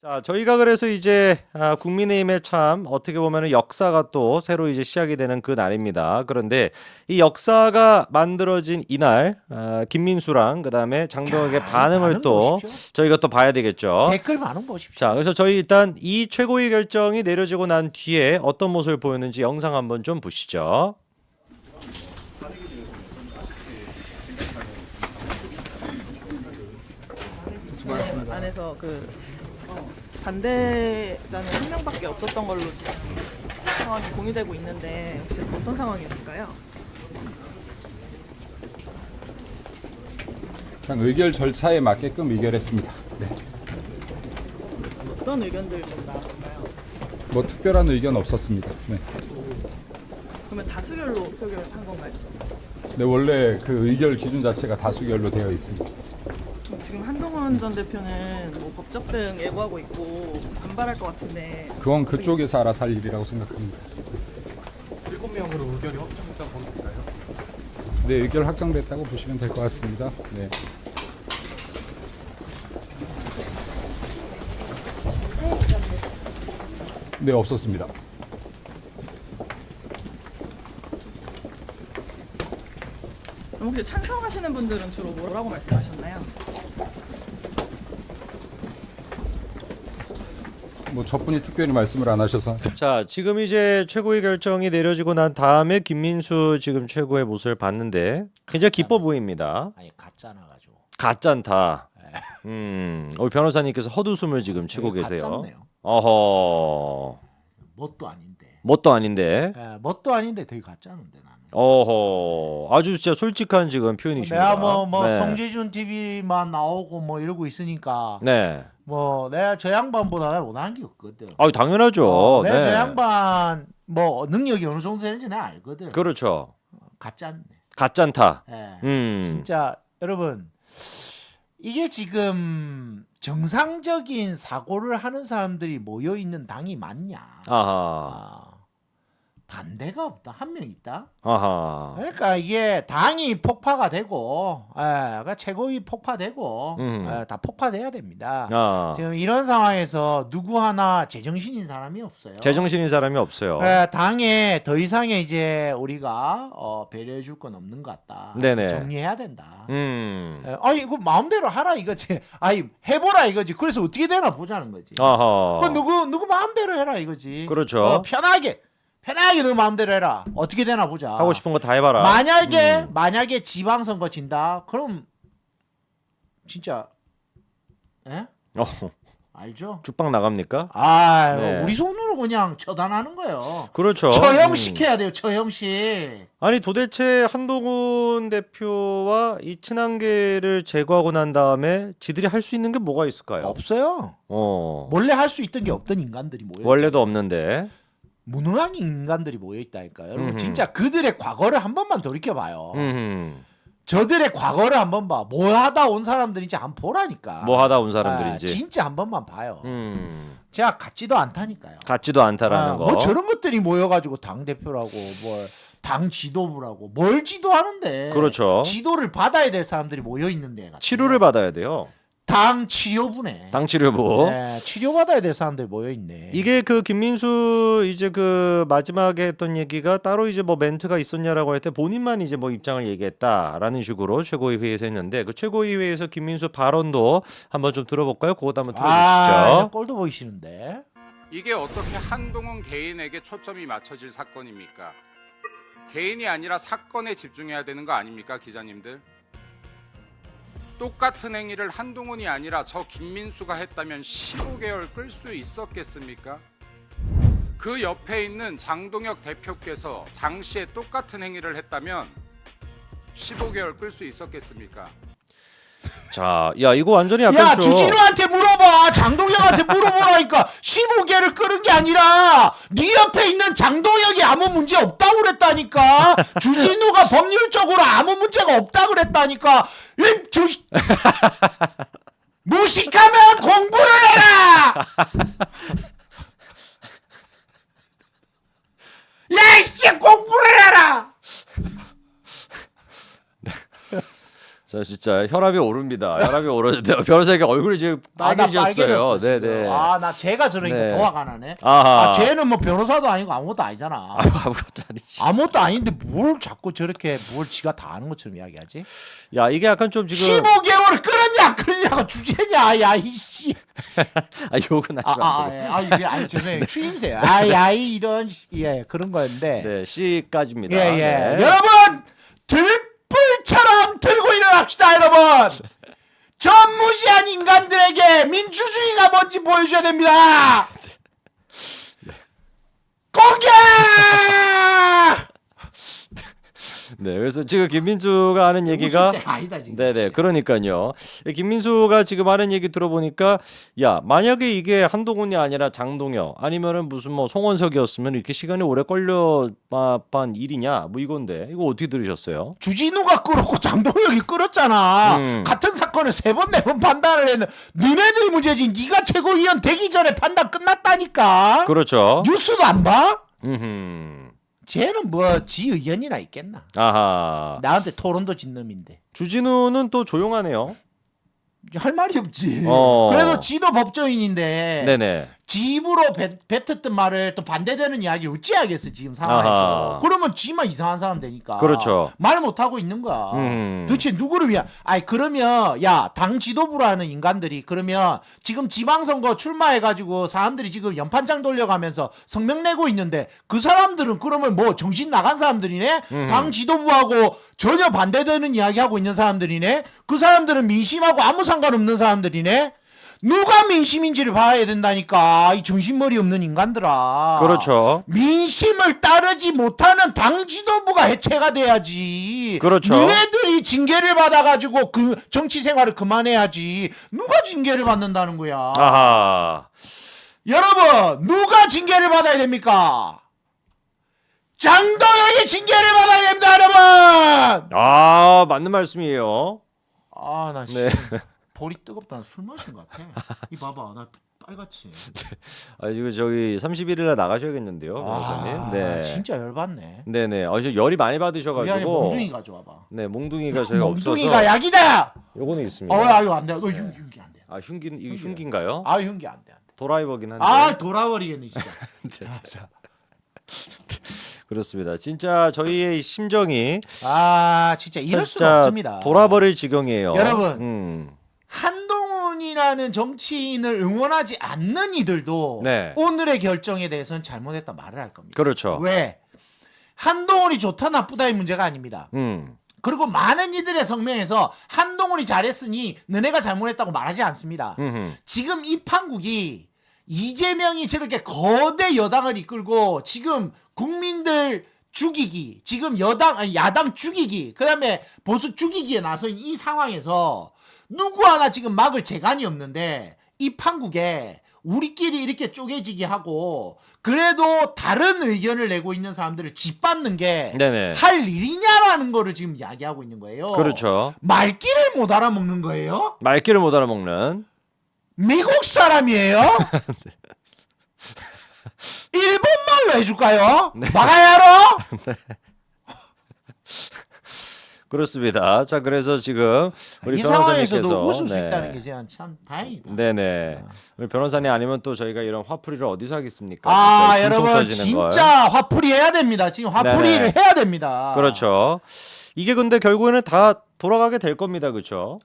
자, 저희가 그래서 이제 아, 국민의힘의 참 어떻게 보면은 역사가 또 새로 이제 시작이 되는 그 날입니다. 그런데 이 역사가 만들어진 이날 아, 김민수랑 그다음에 장동혁의 반응을 반응 또 보십시오. 저희가 또 봐야 되겠죠. 댓글 반응 보십시오. 자, 그래서 저희 일단 이 최고위 결정이 내려지고 난 뒤에 어떤 모습을 보였는지 영상 한번 좀 보시죠. 안에서 그 어, 반대자는 한 명밖에 없었던 걸로 지금 상황이 공유되고 있는데 혹시 어떤 상황이었을까요? 그냥 의결 절차에 맞게끔 의결했습니다. 네. 어떤 의견들 좀 나왔을까요? 뭐 특별한 의견 없었습니다. 네. 그러면 다수결로 표결한 건가요? 네, 원래 그 의결 기준 자체가 다수결로 되어 있습니다. 그럼 지금 한동 훈전 대표는 뭐 법적 대응 예고하고 있고 반발할 것 같은데 그건 그쪽에서 알아서 할 일이라고 생각합니다. 일곱 명으로 의결이 확정됐다고 보면 될까요? 네, 의결 확정됐다고 보시면 될 것 같습니다. 네. 네, 없었습니다. 혹시 찬성하시는 분들은 주로 뭐라고 말씀하셨나요? 뭐 저분이 특별히 말씀을 안 하셔서 자, 지금 이제 최고위 결정이 내려지고 난 다음에 김민수 지금 최고의 모습을 봤는데 굉장히 기뻐 보입니다. 아니 가짜나 가지고. 가짠다. 음, 우리 변호사님께서 헛웃음을 지금 치고 되게 계세요. 가짜네요. 어허, 뭣도 아닌데. 뭣도 아닌데. 예, 뭣도 아닌데 되게 가짜는데 나는. 어허, 아주 진짜 솔직한 지금 표현이십니다. 내가 뭐 뭐 네. 성재준 TV만 나오고 뭐 이러고 있으니까 네. 뭐 내가 저 양반보다 내가 못하는 게 없거든. 아유 당연하죠. 어, 내가 네. 저 양반 뭐 능력이 어느 정도 되는지 내가 알거든. 그렇죠. 가짜네. 가짠다. 예. 음. 진짜 여러분 이게 지금 정상적인 사고를 하는 사람들이 모여 있는 당이 맞냐? 아하. 아, 반대가 없다. 한 명 있다. 아하. 그러니까 이게 당이 폭파가 되고, 예, 그러니까 최고위 폭파되고, 음. 예, 다 폭파돼야 됩니다. 아. 지금 이런 상황에서 누구 하나 제정신인 사람이 없어요. 제정신인 사람이 없어요. 예, 당에 더 이상의 이제 우리가 어, 배려해 줄 건 없는 것 같다. 네네. 정리해야 된다. 음. 예, 아니 이거 마음대로 하라 이거지. 아니 해보라 이거지. 그래서 어떻게 되나 보자는 거지. 아하. 그 누구 누구 마음대로 해라 이거지. 그렇죠. 어, 편하게 편하게 너 마음대로 해라. 어떻게 되나 보자. 하고 싶은 거 다 해봐라. 만약에 음. 만약에 지방선거 진다. 그럼 진짜 예? 어, 알죠? 쭉방 나갑니까? 아 네. 우리 손으로 그냥 처단하는 거예요. 그렇죠. 처형식 음. 해야 돼요. 처형식. 아니 도대체 한동훈 대표와 이 친한계를 제거하고 난 다음에 지들이 할 수 있는 게 뭐가 있을까요? 없어요. 어. 원래 할 수 있던 게 없던 인간들이 모여. 원래도 없는데. 무능한 인간들이 모여 있다니까요. 여러분 음흠. 진짜 그들의 과거를 한 번만 돌이켜 봐요. 음. 저들의 과거를 한 번 봐. 뭐 하다 온 사람들인지 한 번 보라니까. 뭐 하다 온 사람들인지. 아, 진짜 한 번만 봐요. 음. 제가 같지도 않다니까요. 같지도 않다라는 아, 거. 뭐 저런 것들이 모여가지고 당 대표라고 뭘 당 지도부라고 뭘 지도하는데. 그렇죠. 지도를 받아야 될 사람들이 모여 있는데. 치료를 받아야 돼요. 당 치료부네. 당 치료부. 네, 치료 받아야 될 사람들이 모여 있네. 이게 그 김민수 이제 그 마지막에 했던 얘기가 따로 이제 뭐 멘트가 있었냐라고 할 때 본인만 이제 뭐 입장을 얘기했다라는 식으로 최고위 회의에서 했는데 그 최고위 회의에서 김민수 발언도 한번 좀 들어볼까요? 그것도 한번 아, 들어보시죠. 꼴도 보이시는데. 이게 어떻게 한동훈 개인에게 초점이 맞춰질 사건입니까? 개인이 아니라 사건에 집중해야 되는 거 아닙니까, 기자님들? 똑같은 행위를 한동훈이 아니라 저 김민수가 했다면 15개월 끌 수 있었겠습니까? 그 옆에 있는 장동혁 대표께서 당시에 똑같은 행위를 했다면 15개월 끌 수 있었겠습니까? 자, 야 이거 완전히 약간 야 좀 주진우한테 물어봐 장동혁한테 물어보라니까 15개를 끄는 게 아니라 네 옆에 있는 장동혁이 아무 문제 없다고 그랬다니까 주진우 가 법률적으로 아무 문제가 없다고 그랬다니까. 이 저... 무식하면 공부를 해라! 야이씨 공부를 해라 자, 진짜 혈압이 오릅니다. 혈압이 오르는데 변호사가 얼굴이 지금 아, 나 빨개졌어요. 빨개졌어, 네, 지금. 네. 아, 나 쟤가 저러니까 네. 더 화가 나네. 아하. 아, 쟤는 뭐 변호사도 아니고 아무것도 아니잖아. 아무것도 아니지. 아무것도 아닌데 뭘 자꾸 저렇게 뭘 지가 다 아는 것처럼 이야기하지? 야 이게 약간 좀 지금 15개월을 끌었냐 안 끌었냐가 주제냐 야 이씨 아 욕은 하지 아, 아, 마. 아, 예. 아, 이게 아니 죄송해요 추임새요 아야 이런 시- 예 그런 거였는데 네 C까지입니다. 예예 네. 여러분 들불처럼 들고 일어납시다 여러분 전무지한 인간들에게 민주주의가 뭔지 보여줘야 됩니다. 공격 네, 그래서 지금 김민수가 하는 얘기가 아니다 지금 네네 그러니까요 김민수가 지금 하는 얘기 들어보니까 야 만약에 이게 한동훈이 아니라 장동혁 아니면은 무슨 뭐 송원석이었으면 이렇게 시간이 오래 걸려만 일이냐 뭐 이건데 이거 어떻게 들으셨어요? 주진우가 끌었고 장동혁이 끌었잖아. 음. 같은 사건을 세 번 네 번 판단을 했는데 너네들이 문제지. 네가 최고위원 되기 전에 판단 끝났다니까. 그렇죠. 뉴스도 안 봐? 음. 쟤는 뭐 지 의견이나 있겠나. 아하. 나한테 토론도 진 놈인데. 주진우는 또 조용하네요. 할 말이 없지. 어. 그래도 지도 법조인인데 네네. 뱉, 뱉었던 말을 또 반대되는 이야기를 어찌 하겠어 지금 상황에서. 아하. 그러면 지만 이상한 사람 되니까. 그렇죠. 말 못하고 있는 거야. 음. 도대체 누구를 위한? 아니 그러면 야 당 지도부라는 인간들이 그러면 지금 지방선거 출마해가지고 사람들이 지금 연판장 돌려가면서 성명 내고 있는데 그 사람들은 그러면 뭐 정신 나간 사람들이네? 음. 당 지도부하고 전혀 반대되는 이야기하고 있는 사람들이네? 그 사람들은 민심하고 아무 상관없는 사람들이네? 누가 민심인지를 봐야 된다니까 이 정신머리 없는 인간들아. 그렇죠. 민심을 따르지 못하는 당 지도부가 해체가 돼야지. 그렇죠. 너네들이 징계를 받아가지고 그 정치 생활을 그만해야지. 누가 징계를 받는다는 거야. 아하. 여러분, 누가 징계를 받아야 됩니까? 장동혁이 징계를 받아야 됩니다, 여러분. 아 맞는 말씀이에요. 아, 나 네. 볼이 뜨겁다. 나술 마신 것 같아. 이 봐봐, 나 빨갛지. 아 지금 저기 31일 날 나가셔야겠는데요, 변호사님. 아, 네. 진짜 열받네. 네네. 어, 지금 열이 많이 받으셔가지고. 몽둥이 가져와봐. 네, 몽둥이가 저희가 없어서. 몽둥이가 약이다. 요거는 있습니다. 어, 아유 안 돼. 너 흉, 흉기 안 돼. 아 흉기 이거 흉기인가요? 아, 흉기 안 돼. 안 돼. 도라이버긴 한데. 아, 돌아버리겠네 진짜. 그렇습니다. 진짜 저희의 이 심정이 아, 진짜 이럴 수가 진짜 없습니다. 돌아버릴 지경이에요. 여러분. 음. 한동훈이라는 정치인을 응원하지 않는 이들도 네. 오늘의 결정에 대해서는 잘못했다 말을 할 겁니다. 그렇죠. 왜? 한동훈이 좋다 나쁘다의 문제가 아닙니다. 음. 그리고 많은 이들의 성명에서 한동훈이 잘했으니 너네가 잘못했다고 말하지 않습니다. 음흠. 지금 이 판국이 이재명이 저렇게 거대 여당을 이끌고 지금 국민들 죽이기, 지금 여당, 아니, 야당 죽이기, 그 다음에 보수 죽이기에 나선 이 상황에서 누구 하나 지금 막을 재간이 없는데 이 판국에 우리끼리 이렇게 쪼개지게 하고 그래도 다른 의견을 내고 있는 사람들을 짓밟는 게. 할 일이냐라는 거를 지금 이야기하고 있는 거예요. 그렇죠. 말귀를 못 알아먹는 거예요? 말귀를 못 알아먹는. 미국 사람이에요? 일본 말로 해줄까요? 네. 마가야로? 그렇습니다. 자, 그래서 지금 우리 이 상황에서도 변호사님께서 웃을 수 네. 있다는 게 제가 참 다행이다. 네네. 우리 변호사님 아니면 또 저희가 이런 화풀이를 어디서 하겠습니까? 아 진짜 여러분 터지는 걸. 진짜 화풀이 해야 됩니다. 지금 화풀이를 네네. 해야 됩니다. 그렇죠. 이게 근데 결국에는 다 돌아가게 될 겁니다. 그렇죠?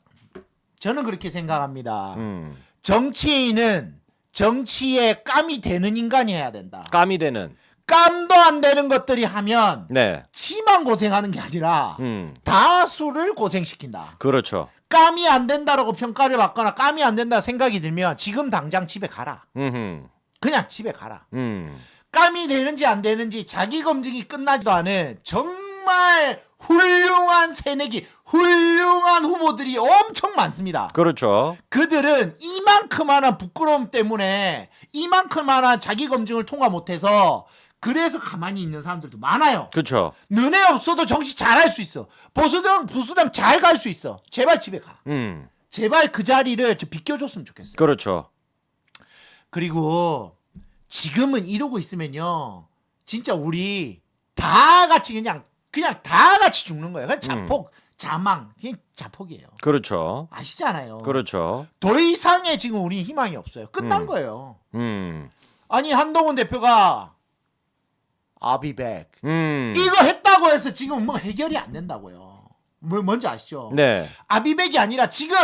저는 그렇게 생각합니다. 음. 정치인은 정치에 깜이 되는 인간이 해야 된다. 까미 되는. 깜도 안 되는 것들이 하면 네. 지만 고생하는 게 아니라 음. 다수를 고생시킨다. 그렇죠. 깜이 안 된다라고 평가를 받거나 깜이 안 된다 생각이 들면 지금 당장 집에 가라. 음. 그냥 집에 가라. 음. 깜이 되는지 안 되는지 자기 검증이 끝나지도 않은 정말 훌륭한 새내기, 훌륭한 후보들이 엄청 많습니다. 그렇죠. 그들은 이만큼만한 부끄러움 때문에 이만큼만한 자기 검증을 통과 못해서 그래서 가만히 있는 사람들도 많아요. 그렇죠. 너네 없어도 정치 잘할 수 있어. 보수당 보수당 잘 갈 수 있어. 제발 집에 가. 음. 제발 그 자리를 좀 비켜줬으면 좋겠어요. 그렇죠. 그리고 지금은 이러고 있으면요, 진짜 우리 다 같이 그냥 그냥 다 같이 죽는 거예요. 그냥 자폭 자망, 그게 자폭이에요. 그렇죠. 아시잖아요. 그렇죠. 더 이상의 지금 우리 희망이 없어요. 끝난 음. 거예요. 음. 아니 한동훈 대표가 I'll be back 음. 이거 했다고 해서 지금 뭐 해결이 안 된다고요. 뭐 뭔지 아시죠? 네. 아비백이 아니라 지금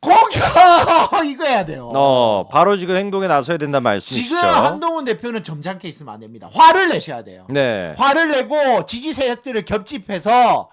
공격 이거 해야 돼요. 어, 바로 지금 행동에 나서야 된다 지금 말씀이시죠. 한동훈 대표는 점잖게 있으면 안 됩니다. 화를 내셔야 돼요. 네. 화를 내고 지지 세력들을 겹집해서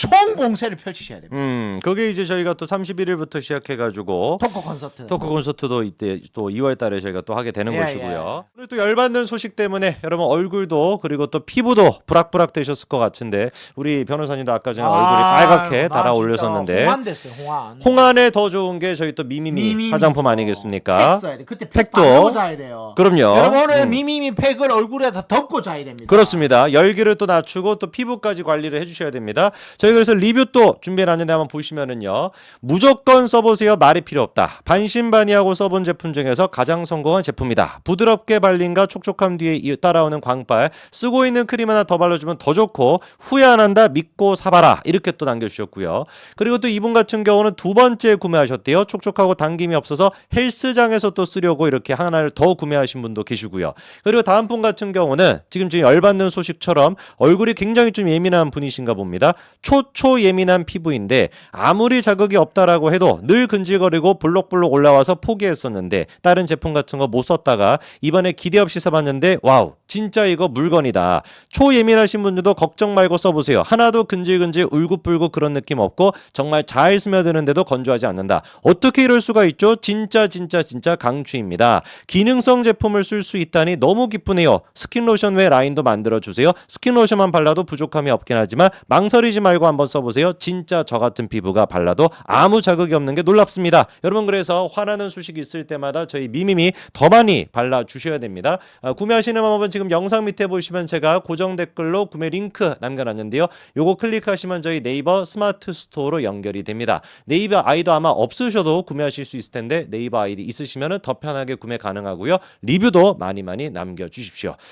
총 공세를 펼치셔야 됩니다. 음, 그게 이제 저희가 또 31일부터 시작해가지고 토크 콘서트. 토크 콘서트도 이때 또 2월 달에 저희가 또 하게 되는 예, 것이고요. 그리고 또 열받는 소식 때문에 여러분 얼굴도 그리고 또 피부도 부락부락 되셨을 것 같은데 우리 변호사님도 아까 전에 얼굴이 빨갛게 달아 올렸었는데 홍한 됐어요. 홍한. 홍안에 더 좋은 게 저희 또 미미미, 미미미 화장품 팩 아니겠습니까? 써야 돼. 그때 팩도. 팩도 바르고 자야 돼요. 그럼요. 여러분 오늘 음. 미미미 팩을 얼굴에다 덮고 자야 됩니다. 그렇습니다. 열기를 또 낮추고 또 피부까지 관리를 해주셔야 됩니다. 저희 그래서 리뷰 또 준비해놨는데 한번 보시면은요. 무조건 써보세요. 말이 필요 없다. 반신반의하고 써본 제품 중에서 가장 성공한 제품이다. 부드럽게 발림과 촉촉함 뒤에 이- 따라오는 광발. 쓰고 있는 크림 하나 더 발라주면 더 좋고 후회 안 한다. 믿고 사봐라. 이렇게 또 남겨주셨고요. 그리고 또 이분 같은 경우는 두 번째 구매하셨대요. 촉촉하고 당김이 없어서 헬스장에서 또 쓰려고 이렇게 하나를 더 구매하신 분도 계시고요. 그리고 다음 분 같은 경우는 지금 지금 열받는 소식처럼 얼굴이 굉장히 좀 예민한 분이신가 봅니다. 초초 예민한 피부인데 아무리 자극이 없다라고 해도 늘 근질거리고 볼록볼록 올라와서 포기했었는데 다른 제품 같은 거 못 썼다가 이번에 기대 없이 써봤는데 와우 진짜 이거 물건이다. 초 예민하신 분들도 걱정 말고 써보세요. 하나도 근질근질 울긋불긋 그런 느낌 없고 정말 잘 스며드는데도 건조하지 않는다. 어떻게 이럴 수가 있죠? 진짜 진짜 진짜 강추입니다. 기능성 제품을 쓸 수 있다니 너무 기쁘네요. 스킨로션 외 라인도 만들어 주세요. 스킨로션만 발라도 부족함이 없긴 하지만 망설이지 말고 한번 써보세요. 진짜 저 같은 피부가 발라도 아무 자극이 없는 게 놀랍습니다. 여러분 그래서 화나는 소식이 있을 때마다 저희 미미미 더 많이 발라 주셔야 됩니다. 아, 구매하시는 방법은 지금 영상 밑에 보시면 제가 고정 댓글로 구매 링크 남겨놨는데요. 요거 클릭하시면 저희 네이버 스마트 스토어로 연결이 됩니다. 네이버 아이도 아마 없으셔도 구매하실 수 있을 텐데 네이버 아이디 있으시면 더 편하게 구매 가능하고요. 리뷰도 많이 많이 남겨주십시오.